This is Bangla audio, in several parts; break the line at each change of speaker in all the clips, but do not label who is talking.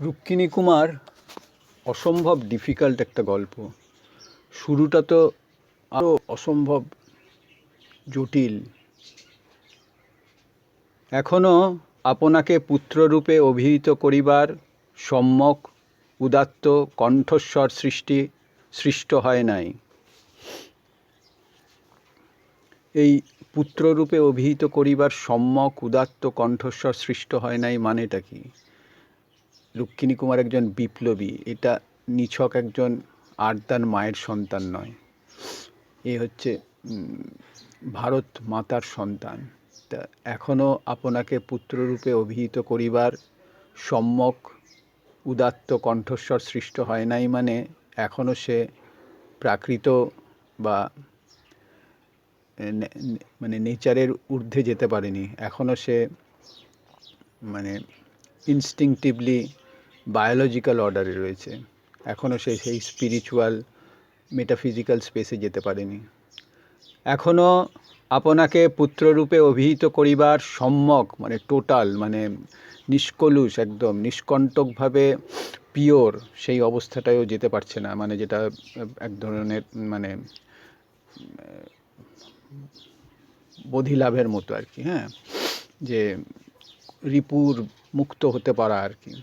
রুক্মিণী কুমার, অসম্ভব ডিফিকাল্ট একটা গল্প। শুরুটা তো আরও অসম্ভব জটিল। এখনও আপনাকে পুত্ররূপে অভিহিত করিবার সম্যক, উদাত্ত কণ্ঠস্বর সৃষ্টি সৃষ্ট হয় নাই। এই পুত্ররূপে অভিহিত করিবার সম্যক, উদাত্ত কণ্ঠস্বর সৃষ্ট হয় নাই মানেটা কি? রুক্মিণী কুমার একজন বিপ্লবী। এটা নিছক একজন আর্দান মায়ের সন্তান নয়। এ হচ্ছে ভারত মাতার সন্তান। তা এখনও আপনাকে পুত্ররূপে অভিহিত করিবার সম্যক উদাত্ত কণ্ঠস্বর সৃষ্ট হয় নাই মানে এখনও সে প্রাকৃত বা মানে নেচারের ঊর্ধ্বে যেতে পারেনি। এখনও সে মানে ইনস্টিংটিভলি বায়োলজিক্যাল অর্ডারে রয়েছে। এখনও সে সেই স্পিরিচুয়াল মেটাফিজিক্যাল স্পেসে যেতে পারেনি। এখনও আপনাকে পুত্ররূপে অভিহিত করিবার সম্যক মানে টোটাল মানে নিষ্কলুষ একদম, নিষ্কণ্টকভাবে পিওর সেই অবস্থাটায়ও যেতে পারছে না। মানে যেটা এক ধরনের মানে বোধিলাভের মতো আর কি হ্যাঁ? যে রিপুর মুক্ত হতে পারা আর কি।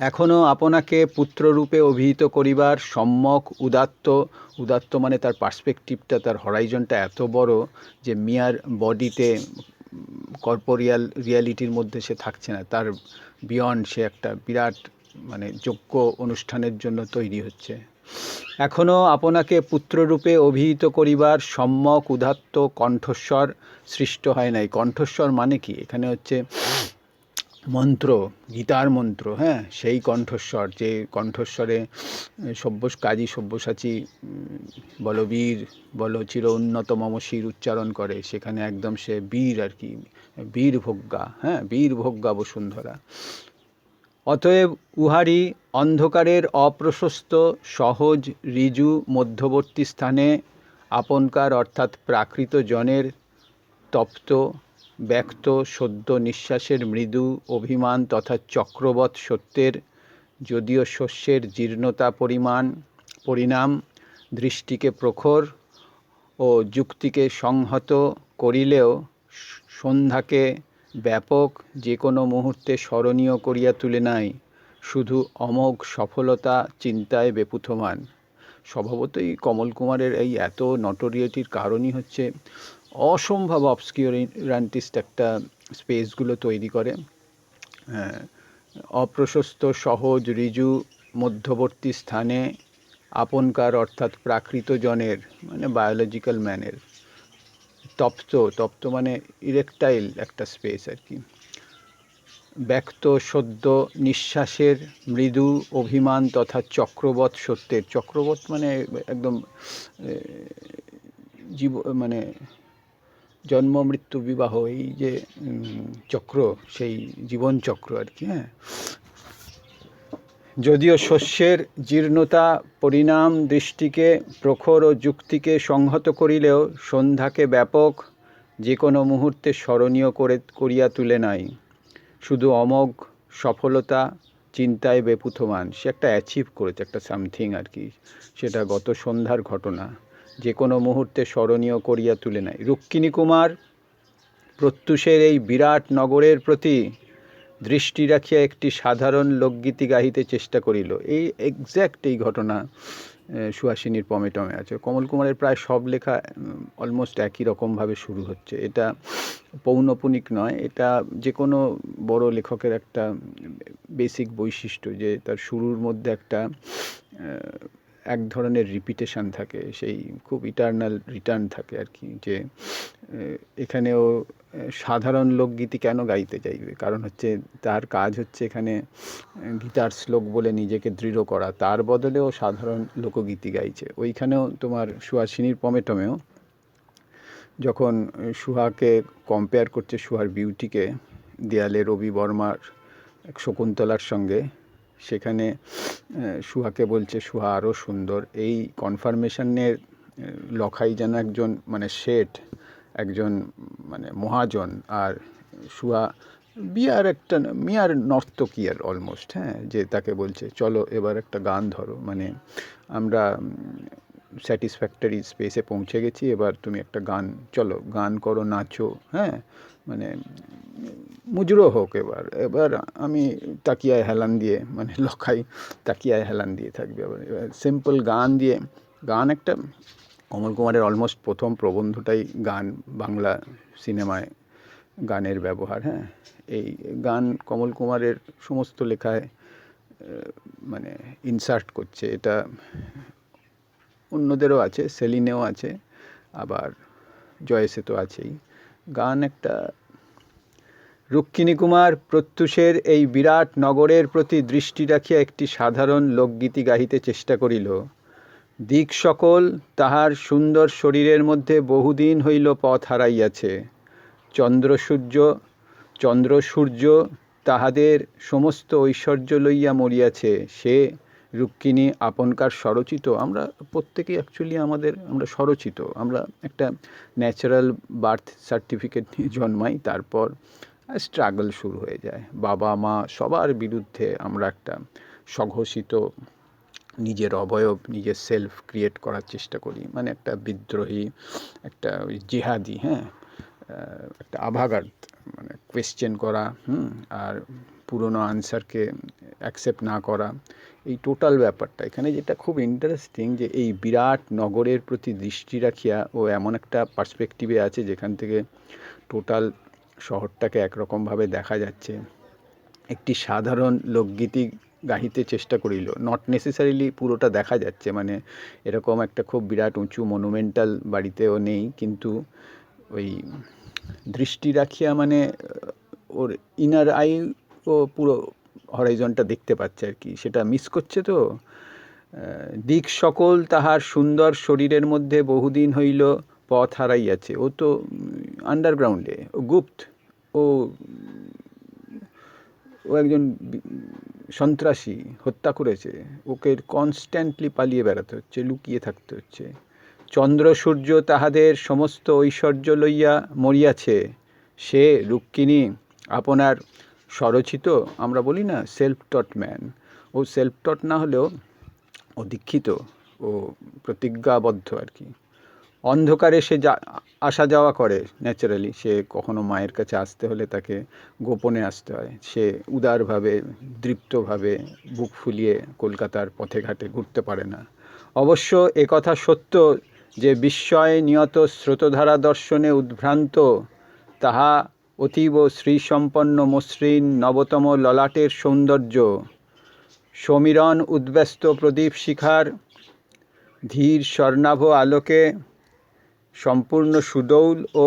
এখনও আপনাকে পুত্ররূপে অভিহিত করিবার সম্যক উদাত্ত উদাত্ত মানে তার পার্সপেক্টিভটা তার হরাইজনটা এত বড় যে মিয়ার বডিতে কর্পোরিয়াল রিয়ালিটির মধ্যে সে থাকছে না। তার বিয়ন্ড সে একটা বিরাট মানে যোগ্য অনুষ্ঠানের জন্য তৈরি হচ্ছে। এখনও আপনাকে পুত্ররূপে অভিহিত করিবার সম্যক উদাত্ত কণ্ঠস্বর সৃষ্ট হয় নাই। কণ্ঠস্বর মানে কি? এখানে হচ্ছে মন্ত্র, গীতার মন্ত্র হ্যাঁ সেই কণ্ঠস্বর, যে কণ্ঠস্বরে সব্যস কাজী সব্যসাচী বলবীর, বল চির উন্নত মম শির উচ্চারণ করে, সেখানে একদম সে বীর আর কি বীর ভোগ্যা হ্যাঁ বীর ভোগ্যা বসুন্ধরা। অতএব উহারি অন্ধকারের অপ্রশস্ত, সহজ ঋজু মধ্যবর্তী স্থানে, আপনকার অর্থাৎ প্রাকৃত জনের, তপ্ত ব্যক্ত সদ্য নিঃশ্বাসের মৃদু অভিমান তথা চক্রবৎ সত্যের, যদিও শস্যের জীর্ণতা পরিমাণ, পরিণাম দৃষ্টিকে প্রখর ও যুক্তিকে সংহত করিলেও সন্ধ্যাকে ব্যাপক যে কোনো মুহূর্তে স্মরণীয় করিয়া তুলে নাই, শুধু অমোঘ সফলতা চিন্তায় বেপুথমান। স্বভাবতই কমল কুমারের এই এত নটোরিয়েটির কারণই হচ্ছে অসম্ভব অবস্কিউরান্টিস্ট একটা স্পেসগুলো তৈরি করে। অপ্রশস্ত, সহজ ঋজু মধ্যবর্তী স্থানে আপনকার অর্থাৎ প্রাকৃত জনের মানে বায়োলজিক্যাল ম্যানের তপ্ত তপ্ত মানে ইরেকটাইল একটা স্পেস আর কি। ব্যক্ত, সদ্য, নিঃশ্বাসের মৃদু অভিমান তথা চক্রবৎ সত্যের। চক্রবৎ মানে একদম জীব মানে জন্ম, মৃত্যু, বিবাহ, এই যে চক্র, সেই জীবন চক্র আর কি হ্যাঁ? যদিও শস্যের জীর্ণতা, পরিণাম, দৃষ্টিকে, প্রখর ও যুক্তিকে সংহত করিলেও সন্ধ্যাকে ব্যাপক যে কোনো মুহূর্তে স্মরণীয় করে, করিয়া তুলে নাই। শুধু অমোঘ সফলতা চিন্তায় বেপুথমান। সে একটা অ্যাচিভ করেছে, একটা সামথিং আর কি। সেটা গত সন্ধ্যার ঘটনা। যে কোনো মুহূর্তে স্মরণীয় করিয়া তুলে নেয়। রুক্মিণী কুমার প্রত্যুষের এই বিরাট নগরের প্রতি দৃষ্টি রাখিয়া একটি সাধারণ লোকগীতি গাহিতে চেষ্টা করিল। এই এক্স্যাক্ট এই ঘটনা সুহাসিনীর পমেটমে আছে। কমল কুমারের প্রায় সব লেখা অলমোস্ট একই রকমভাবে শুরু হচ্ছে। এটা পৌনপুনিক নয়, এটা যে কোনো বড় লেখকের একটা বেসিক বৈশিষ্ট্য যে তার শুরুর মধ্যে একটা এক ধরনের রিপিটেশন থাকে, সেই খুব ইটার্নাল রিটার্ন থাকে আর কি, যে এখানেও সাধারণ লোকগীতি কেন গাইতে চাইবে? কারণ হচ্ছে তার কাজ হচ্ছে এখানে গীতার শ্লোক বলে নিজেকে দৃঢ় করা, তার বদলেও সাধারণ লোকগীতি গাইছে। ওইখানেও তোমার সুহাসিনীর পমেটমেও, যখন সুহাকে কম্পেয়ার করছে সুহার বিউটিকে দেয়ালে রবি বর্মার শকুন্তলার সঙ্গে সেখানে সুহাকে বলছে, সুহা আরও সুন্দর। এই কনফার্মেশনের লখাই যেন একজন মানে শেঠ, একজন মানে মহাজন, আর সুহা বিয়ার একটা, মিয়ার নর্তকী আর অলমোস্ট হ্যাঁ যে তাকে বলছে, চলো এবার একটা গান ধরো। মানে আমরা স্যাটিসফ্যাক্টরি স্পেসে পৌঁছে গেছি, এবার তুমি একটা গান, চলো গান করো, নাচো। হ্যাঁ মানে মুজরো হোক এবার। এবার আমি তাকিয়ায় হেলান দিয়ে মানে লখাই তাকিয়ায় হেলান দিয়ে থাকবে এবার। সিম্পল গান দিয়ে, গান একটা, কমল কুমারের অলমোস্ট প্রথম প্রবন্ধটাই গান, বাংলা সিনেমায় গানের ব্যবহার হ্যাঁ? এই গান কমল কুমারের সমস্ত লেখায় মানে ইনসার্ট করছে। এটা অন্যদেরও আছে, সেলিনেও আছে, আবার জয়েসে তো আছেই। গান একটা রুক্মিণী কুমার প্রত্যুষের এই বিরাট নগরের প্রতি দৃষ্টি রাখিয়া একটি সাধারণ লোকগীতি গাহিতে চেষ্টা করিল। দিক সকল তাহার সুন্দর শরীরের মধ্যে বহুদিন হইল পথ হারাইয়াছে। চন্দ্র সূর্য চন্দ্র সূর্য তাহাদের সমস্ত ঐশ্বর্য লইয়া মরিয়াছে। সে রুক্মিণী আপনকার স্বরচিত। আমরা প্রত্যেকেই অ্যাকচুয়ালি আমাদের, আমরা স্বরচিত। আমরা একটা ন্যাচারাল বার্থ সার্টিফিকেট নিয়ে জন্মাই, তারপর স্ট্রাগল শুরু হয়ে যায়। বাবা, মা সবার বিরুদ্ধে আমরা একটা স্বঘোষিত নিজের অবয়ব, নিজের সেলফ ক্রিয়েট করার চেষ্টা করি। মানে একটা বিদ্রোহী, একটা জিহাদি হ্যাঁ? একটা আভাগার্দ মানে কোয়েশ্চেন করা, হুম? আর পুরনো আনসারকে অ্যাকসেপ্ট না করা। এই টোটাল ব্যাপারটা। এখানে যেটা খুব ইন্টারেস্টিং যে এই বিরাট নগরের প্রতি দৃষ্টি রাখিয়া ও এমন একটা পার্সপেক্টিভে আছে যেখান থেকে টোটাল শহরটাকে একরকমভাবে দেখা যাচ্ছে। একটি সাধারণ লোকগীতি গাহিতে চেষ্টা করিল। নট নেসেসারিলি পুরোটা দেখা যাচ্ছে মানে এরকম একটা খুব বিরাট উঁচু মনুমেন্টাল বাড়িতেও নেই, কিন্তু ওই দৃষ্টি রাখিয়া মানে ওর ইনার আই ও পুরো হরাইজনটা দেখতে পাচ্ছে আর কি। সেটা মিস করছে তো? দিক সকল তাহার সুন্দর শরীরের মধ্যে বহুদিন হইল পথ হারাইয়াছে ও তো আন্ডারগ্রাউন্ডে ও গুপ্ত। ও ও একজন সন্ত্রাসী, হত্যা করেছে। ওকে কনস্ট্যান্টলি পালিয়ে বেড়াতে হচ্ছে, লুকিয়ে থাকতে হচ্ছে। চন্দ্র সূর্য তাহাদের সমস্ত ঐশ্বর্য লইয়া মরিয়াছে। সে রুক্মিণী, আপনার স্বরচিত, আমরা বলি না সেলফ টট ম্যান ও সেলফ টট না হলেও ও দীক্ষিত, ও প্রতিজ্ঞাবদ্ধ আর কি। অন্ধকারে সে যা, আসা যাওয়া করে ন্যাচারালি সে কখনো মায়ের কাছে আসতে হলে তাকে গোপনে আসতে হয়। সে উদারভাবে, দৃপ্তভাবে বুক ফুলিয়ে কলকাতার পথে ঘাটে ঘুরতে পারে না। অবশ্য একথা সত্য যে বিস্ময়ে নিয়ত স্রোতধারা দর্শনে উদ্ভ্রান্ত, তাহা অতীব শ্রীসম্পন্ন মসৃণ নবতম ললাটের সৌন্দর্য। সমীরণ উদ্ব্যস্ত প্রদীপ শিখার, ধীর স্বর্ণাভ আলোকে সম্পূর্ণ সুদৌল ও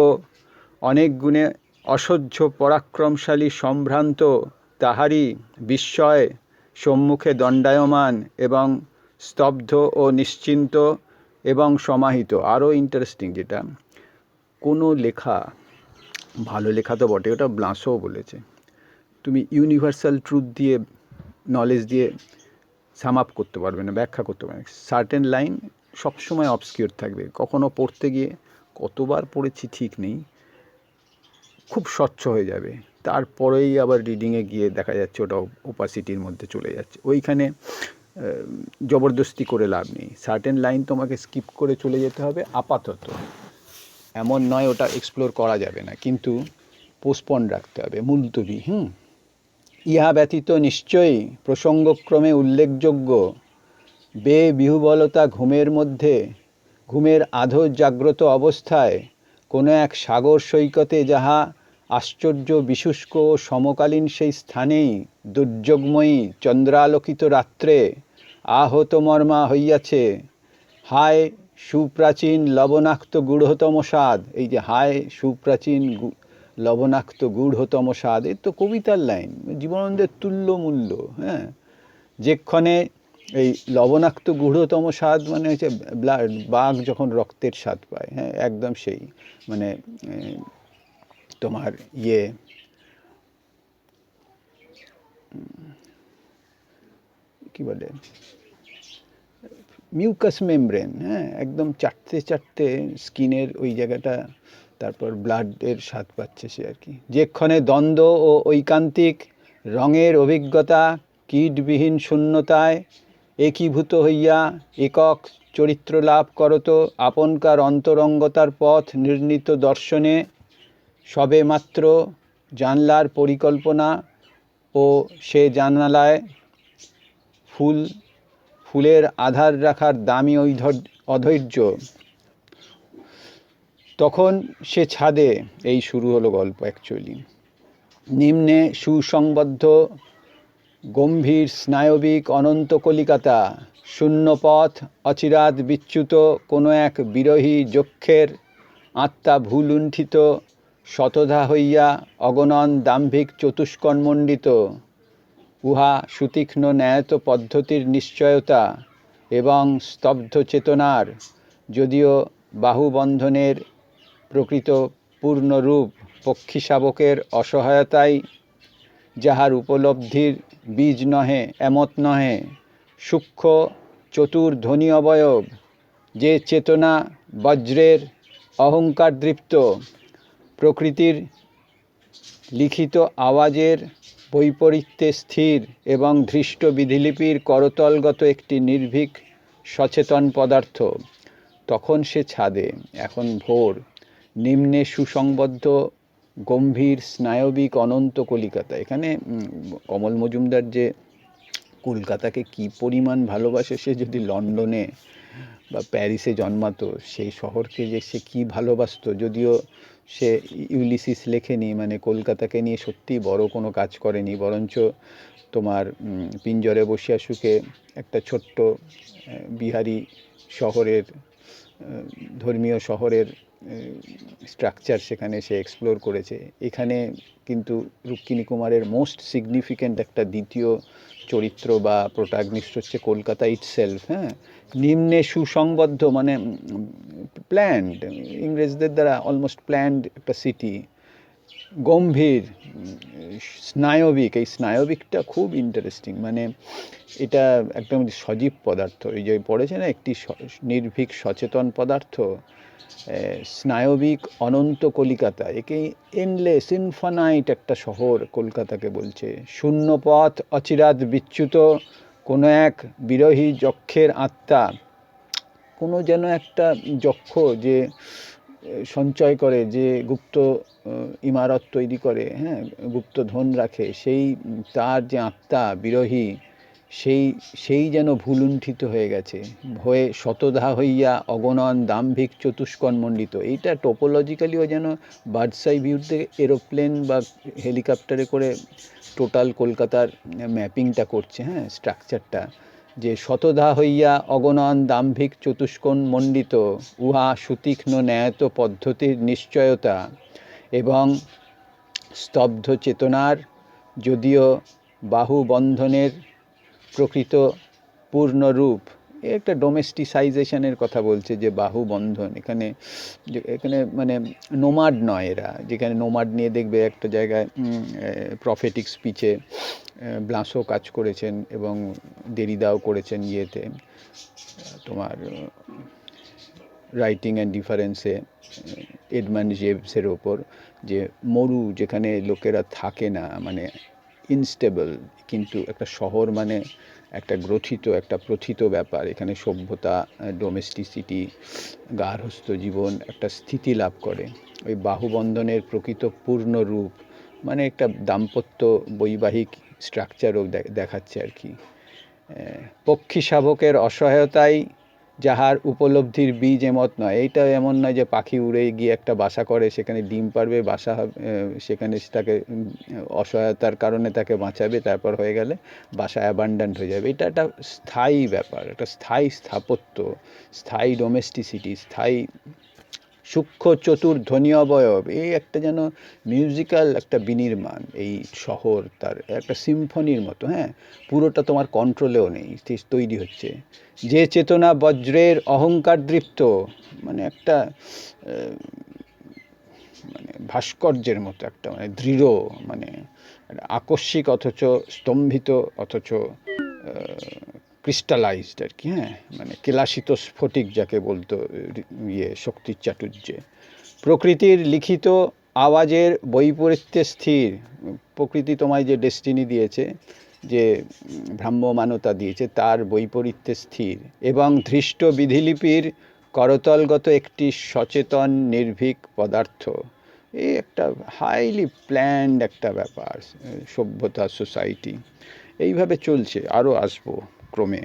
অনেক গুণে অসহ্য পরাক্রমশালী সম্ভ্রান্ত তাহারই বিস্ময় সম্মুখে দণ্ডায়মান এবং স্তব্ধ ও নিশ্চিন্ত এবং সমাহিত। আরও ইন্টারেস্টিং যেটা, কোনো লেখা, ভালো লেখা তো বটে, ওটা ব্লাসও বলেছে। তুমি ইউনিভার্সাল ট্রুথ দিয়ে নলেজ দিয়ে সাম আপ করতে পারবে না, ব্যাখ্যা করতে পারবে না। সার্টেন লাইন সবসময় অবসকিওর থাকবে। কখনো পড়তে গিয়ে কতবার পড়েছি ঠিক নেই, খুব স্বচ্ছ হয়ে যাবে। তারপরেই আবার রিডিংয়ে গিয়ে দেখা যাচ্ছে ওটা ওপাসিটির মধ্যে চলে যাচ্ছে। ওইখানে জবরদস্তি করে লাভ নেই। সার্টেন লাইন তোমাকে স্কিপ করে চলে যেতে হবে আপাতত। এমন নয় ওটা এক্সপ্লোর করা যাবে না, কিন্তু পোস্টপন রাখতে হবে। মুলতবি, হুম? ইহা ব্যতীত নিশ্চয়ই প্রসঙ্গক্রমে উল্লেখযোগ্য বে বিহুবলতা ঘুমের মধ্যে, ঘুমের আধো জাগ্রত অবস্থায়, কোনো এক সাগর সৈকতে যাহা আশ্চর্য বিশুষ্ক সমকালীন সেই স্থানেই দুর্যোগময়ী চন্দ্রালোকিত রাত্রে আহত মর্মা হইয়াছে। হায় সুপ্রাচীন লবণাক্ত গূঢ়তম স্বাদ, এই যে হায় সুপ্রাচীন লবণাক্ত গূঢ়তম স্বাদ এর তো কবিতার লাইন, জীবনানন্দের তুল্য মূল্য হ্যাঁ যেক্ষণে এই লবণাক্ত গূঢ়তম স্বাদ মানে হচ্ছে ব্লাড বাঘ যখন রক্তের স্বাদ পায় হ্যাঁ একদম সেই মানে তোমার ইয়ে। কি বলে? মিউকাস মেমব্রেন হ্যাঁ একদম চাটতে চাটতে স্কিনের ওই জায়গাটা, তারপর ব্লাডের স্বাদ পাচ্ছে সে আর কি। যেক্ষণে দ্বন্দ্ব ও ঐকান্তিক রঙের অভিজ্ঞতা, কীটবিহীন শূন্যতায় একীভূত হইয়া একক চরিত্র লাভ করত, আপনকার অন্তরঙ্গতার পথ নির্ণীত দর্শনে। সবে মাত্র জানলার পরিকল্পনা ও সে জানালায় ফুল, ফুলের আধার রাখার দামি অধৈর্য তখন সে ছাদে, এই শুরু হলো গল্প অ্যাকচুয়ালি নিম্নে সুসংবদ্ধ গম্ভীর স্নায়বিক অনন্ত কলিকাতা শূন্যপথ অচিরাত বিচ্যুত কোনো এক বিরহী যক্ষের আত্মা ভুলুণ্ঠিত, শতধা হইয়া অগণন দাম্ভিক চতুষ্কর্মণ্ডিত উহা সুতীক্ষ্ণ ন্যায়ত পদ্ধতির নিশ্চয়তা এবং স্তব্ধ চেতনার, যদিও বাহুবন্ধনের প্রকৃত পূর্ণরূপ পক্ষী শাবকের অসহায়তাই যাহার উপলব্ধির বীজ নহে, এমত নহে। সূক্ষ্ম, চতুর ধ্বনি অবয়ব, যে চেতনা বজ্রের অহংকার দৃপ্ত, প্রকৃতির লিখিত আওয়াজের বৈপরীত্যে স্থির এবং ধৃষ্ট বিধিলিপির করতলগত একটি নির্ভীক সচেতন পদার্থ। তখন সে ছাদে, এখন ভোর, নিম্নে সুসংবদ্ধ গম্ভীর, স্নায়বিক, অনন্ত কলিকাতা। এখানে কমল মজুমদার যে কলকাতাকে কি পরিমাণ ভালোবাসে, সে যদি লন্ডনে বা প্যারিসে জন্মাতো, সেই শহরকে যে সে কী ভালোবাসতো, যদিও সে ইউলিসিস লেখেনি মানে কলকাতাকে নিয়ে সত্যিই বড় কোনো কাজ করেনি, বরঞ্চ তোমার পিঞ্জরে বসিয়া সুখে একটা ছোট্ট বিহারি শহরের ধর্মীয় শহরের স্ট্রাকচার সেখানে সে এক্সপ্লোর করেছে। এখানে কিন্তু রুক্মিণী কুমারের মোস্ট সিগনিফিক্যান্ট একটা দ্বিতীয় চরিত্র বা প্রোটাগনিস্ট হচ্ছে কলকাতা ইটসেলফ হ্যাঁ? নিম্নে সুসংবদ্ধ মানে প্ল্যান্ড ইংরেজদের দ্বারা অলমোস্ট প্ল্যান্ড একটা সিটি গম্ভীর, স্নায়বিক। এই স্নায়বিকটা খুব ইন্টারেস্টিং মানে এটা একদম সজীব পদার্থ। এই যে পড়েছে না একটি নির্ভীক সচেতন পদার্থ স্নায়বিক অনন্ত কলিকাতা, একে এনলেস ইনফানাইট একটা শহর কলকাতাকে বলছে। শূন্য পথ অচিরাত বিচ্যুত, কোনো এক বিরহী যক্ষের আত্মা, কোনো যেন একটা যক্ষ যে সঞ্চয় করে, যে গুপ্ত ইমারত তৈরি করে হ্যাঁ গুপ্ত ধন রাখে, সেই তার যে আত্মা, বিরহী সেই সেই যেন ভুলুণ্ঠিত হয়ে গেছে। ভয়ে শতধা হইয়া অগণন দাম্ভিক চতুষ্কর্মণ্ডিত এইটা টোপোলজিক্যালিও যেন বার্ডসাই ভিউতে এরোপ্লেন বা হেলিকপ্টারে করে টোটাল কলকাতার ম্যাপিংটা করছে হ্যাঁ স্ট্রাকচারটা যে শতধা হইয়া অগণন দাম্ভিক চতুষ্কোণ মণ্ডিত, উহা সুতীক্ষ্ণ ন্যায়ত পদ্ধতির নিশ্চয়তা এবং স্তব্ধ চেতনার, যদিও বাহু বন্ধনের প্রকৃত পূর্ণরূপ। একটা ডোমেস্টিসাইজেশনের কথা বলছে যে বাহু বন্ধন এখানে এখানে মানে নোমাড নয় এরা। যেখানে নোমাড নিয়ে দেখবে একটা জায়গায় প্রফেটিক স্পিচে ব্লাসও কাজ করেছেন এবং দেরিদাও করেছেন ইয়েতে। তোমার রাইটিং অ্যান্ড ডিফারেন্সে এডমান্ড জেবসের ওপর যে মরু যেখানে লোকেরা থাকে না মানে ইনস্টেবল কিন্তু একটা শহর মানে একটা গ্রথিত, একটা প্রথিত ব্যাপার। এখানে সভ্যতা ডোমেস্টিসিটি গার্হস্থ্য জীবন একটা স্থিতি লাভ করে। ওই বাহুবন্ধনের প্রকৃত পূর্ণ রূপ মানে একটা দাম্পত্য বৈবাহিক স্ট্রাকচারও দেখাচ্ছে আর কি। পক্ষী শাবকের অসহায়তাই যাহার উপলব্ধির বীজ এমত নয়। এইটা এমন নয় যে পাখি উড়ে গিয়ে একটা বাসা করে, সেখানে ডিম পারবে বাসা সেখানে তাকে অসহায়তার কারণে তাকে বাঁচাবে, তারপর হয়ে গেলে বাসা অ্যাবান্ডান্ট হয়ে যাবে। এটা একটা স্থায়ী ব্যাপার, একটা স্থায়ী স্থাপত্য, স্থায়ী ডোমেস্টিসিটি স্থায়ী সূক্ষ্ম চতুর ধ্বনি অবয়ব, এই একটা যেন মিউজিক্যাল একটা বিনির্মাণ, এই শহর তার একটা সিম্ফনির মতো হ্যাঁ? পুরোটা তোমার কন্ট্রোলেও নেই তৈরি হচ্ছে। যে চেতনা বজ্রের অহংকার দৃপ্ত মানে একটা মানে ভাস্কর্যের মতো একটা মানে দৃঢ় মানে আকস্মিক অথচ স্তম্ভিত, অথচ ক্রিস্টালাইজড আর কি হ্যাঁ? মানে কেলাসিত স্ফটিক যাকে বলতো ইয়ে শক্তির চাটুর্যে। প্রকৃতির লিখিত আওয়াজের বৈপরীত্যে স্থির। প্রকৃতি তোমায় যে ডেস্টিনি দিয়েছে, যে ভ্রাম্যমানতা দিয়েছে, তার বৈপরীত্যে স্থির। এবং ধৃষ্ট বিধিলিপির করতলগত একটি সচেতন নির্ভীক পদার্থ। এই একটা হাইলি প্ল্যান্ড একটা ব্যাপার, সভ্যতা সোসাইটি এইভাবে চলছে আরও আসব। ক্রমে।